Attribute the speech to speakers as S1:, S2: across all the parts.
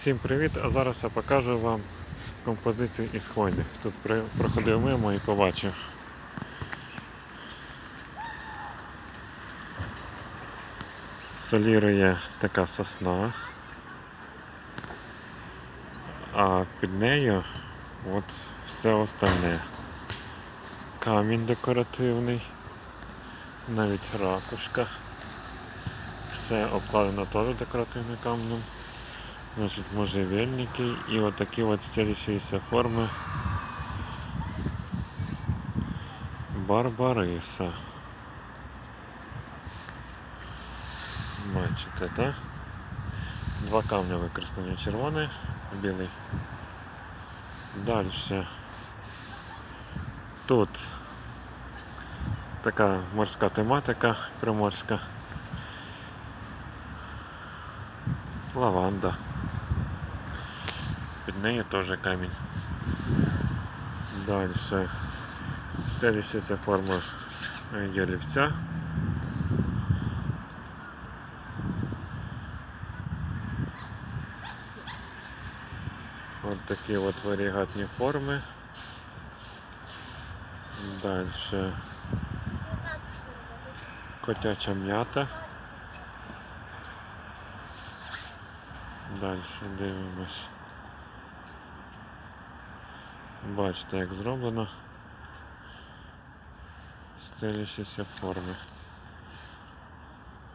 S1: Всім привіт! А зараз я покажу вам композицію із хвойних. Тут проходив мимо і побачив. Солірує така сосна, а під нею от все остальне. Камінь декоративний, навіть ракушка. Все обкладено теж декоративним камнем. Значить, можжевельники і отакі от стелящиеся форми Барбариса. Бачите, так? Два камня використані червоний, білий. Далі. Тут така морська тематика приморська. Лаванда. Під нею теж камінь. Далі стелящася форма е, ялівця. От такі от варігатні форми. Далі котяча м'ята. Далі дивимось. Бачите, як зроблено. Стелящіся форми.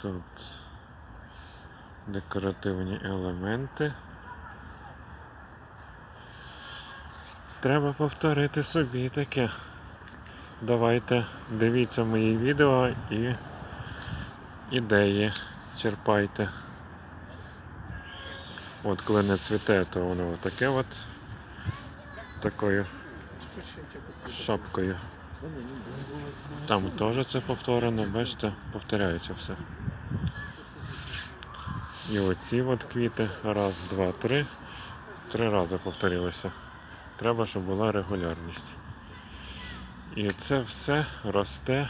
S1: Тут декоративні елементи. Треба повторити собі таке. Давайте дивіться мої відео і ідеї черпайте. От коли не цвіте, то воно таке от такою шапкою. Там теж це повторено, бачите, повторяється все. І оці от квіти, раз, два, три. Три рази повторилося. Треба, щоб була регулярність. І це все росте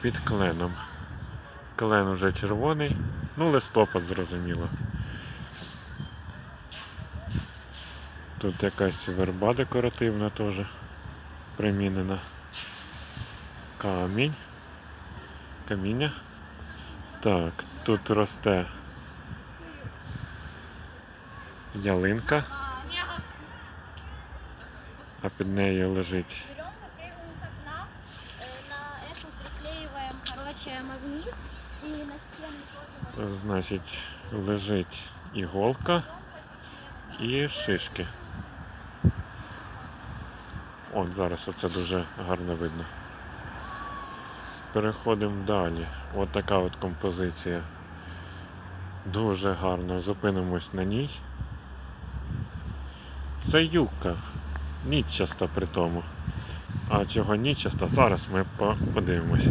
S1: під кленом. Клен вже червоний, ну листопад зрозуміло. Тут якась верба декоративна теж примінена. Камінь. Каміння. Так, тут росте ялинка, а під нею лежить
S2: Берем, выпрыгиваем с окна, э, на эту приклеиваем, короче, магнит и на стену тоже вот
S1: Значить, лежить іголка і шишки. От зараз оце дуже гарно видно. Переходимо далі. От така от композиція. Дуже гарно. Зупинимось на ній. Це юбка. Нічаста при тому. А чого нічаста? Зараз ми подивимось.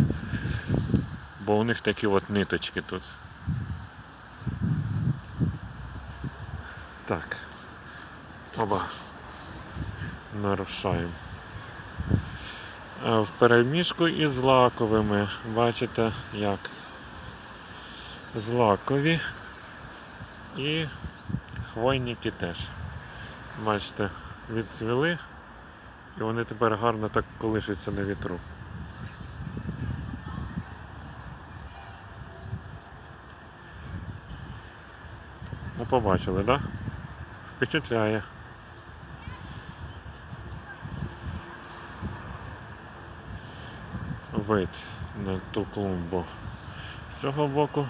S1: Бо у них такі от ниточки тут. Так. Оба. Нарушаємо. Е, В переміжку із злаковими. Бачите як? Злакові і хвойники теж. Бачите, відцвіли і вони тепер гарно так колишаться на вітру. Ну, побачили, так? Да? Впечатляє. Вид на ту клумбу з цього боку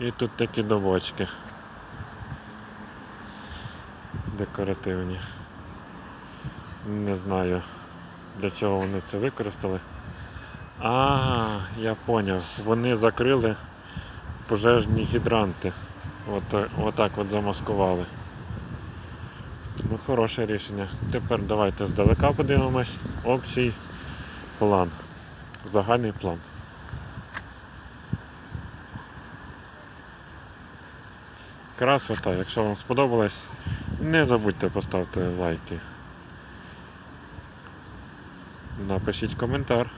S1: і тут такі довочки декоративні. Не знаю для чого вони це використали. А, я поняв. Вони закрили пожежні гідранти. От, отак от замаскували. Ну, хороше рішення. Тепер давайте здалека подивимось. Общий план. Загальний план. Красота. Якщо вам сподобалось, не забудьте поставити лайки. Напишіть коментар.